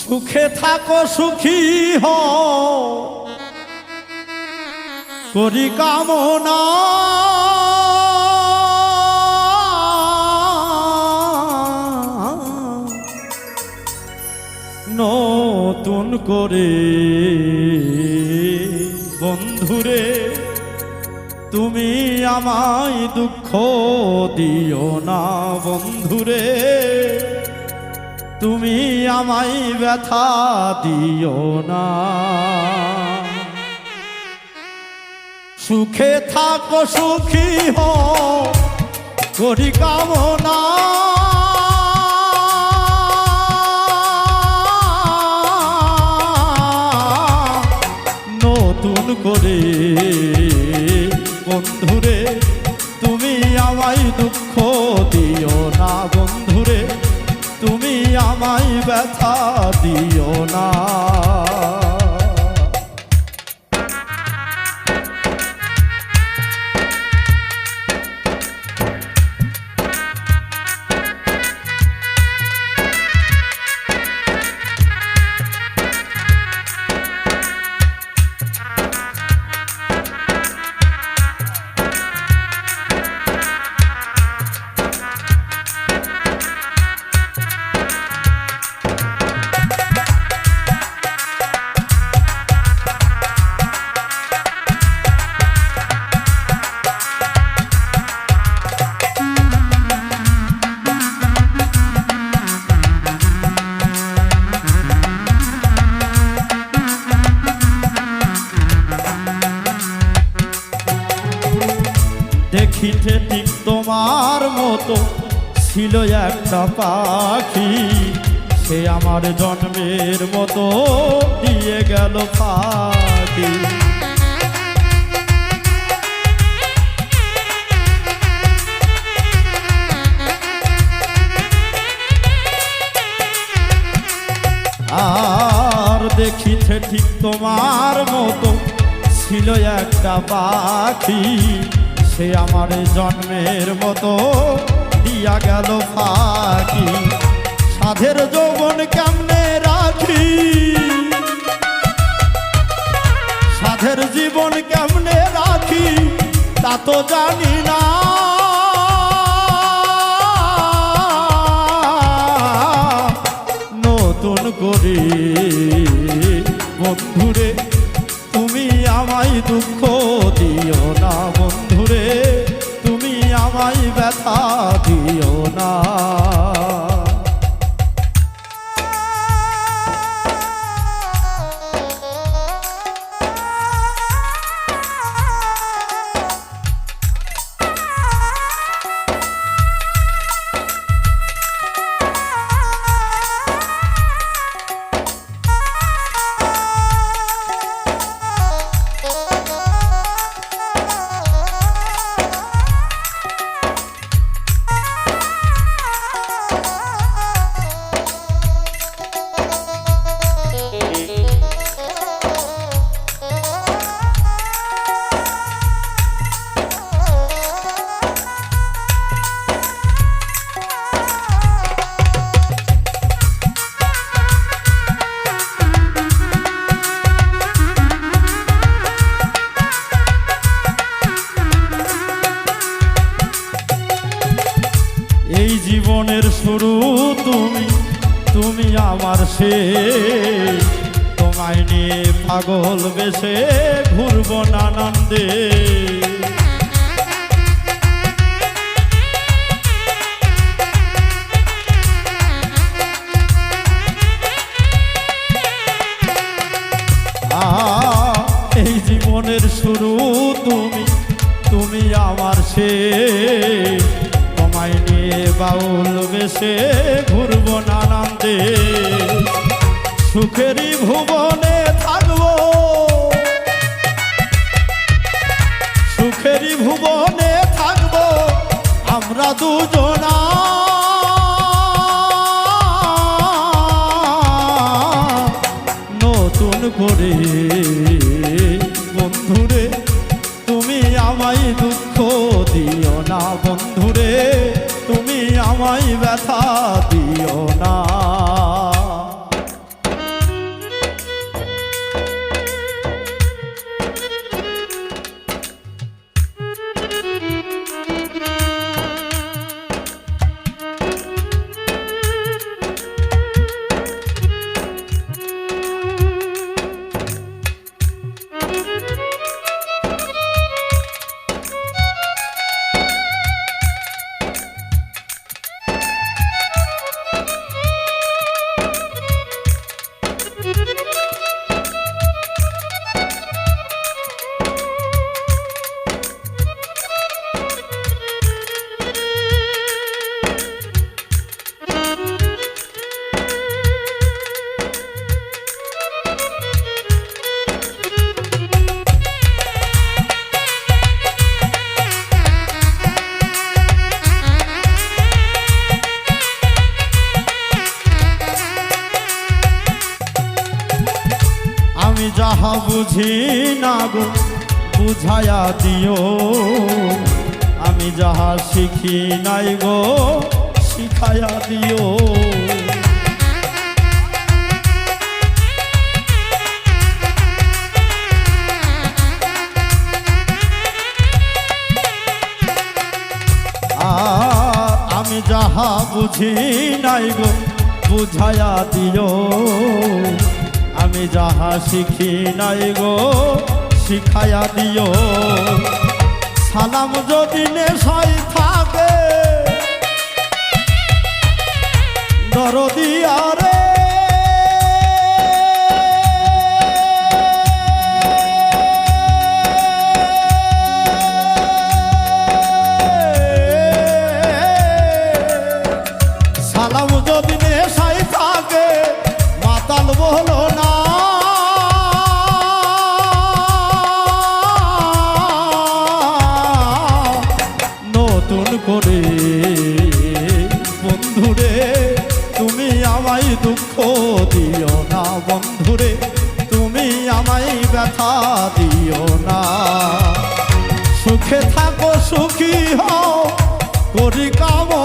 সুখে থাকো, সুখী হ করি কামনা। নতুন করে বন্ধুরে, তুমি আমায় দুঃখ দিও না বন্ধুরে। তুমি আমায় ব্যথা দিও না। সুখে থাকো সুখী হো করি কামনা। নতুন করে বন্ধুরে আমায় ব্যথা দিও না। দেখিতে ঠিক তোমার মতো। ছিল একটা পাখি, সে আমার জন্মের মতো দিয়ে গেল পাখি আর দেখিতে ঠিক তোমার মতো, ছিল একটা পাখি সে আমার জন্মের মতো। দিয়া গেল ফাঁকি। সাধের যৌবন কেমনে রাখি? সাধের জীবন কেমনে রাখি, তা তো জানি না। নতুন করে। বন্ধুরে, তুমি আমায় দুঃখ দিও না। আমায় আমার সে তোমায় নিয়ে পাগল বেশে ঘুরব নানন্দে এই জীবনের শুরু তুমি তুমি আমার সে বাউল বেশে ঘুরব নানান্দে সুখেরই ভুবনে থাকব। সুখেরই ভুবনে থাকব আমরা দুজনা। নতুন করে আমি যাহা বুঝি না গো বুঝায়া দিও। আমি যাহা শিখি নাই গো শিখায়া দিও। আমি যাহা বুঝি নাই গো বুঝায়া দিও। যাহা শিখি নাই গো শিখায়া দিও। সালাম যদি নেশাই থাকে দরদিয়া রে সালাম যদি নেশাই থাকে, মাতাল বলো না দিও না বন্ধুরে তুমি আমায় ব্যথা দিও না। সুখে থাকো সুখী হও করি কামনা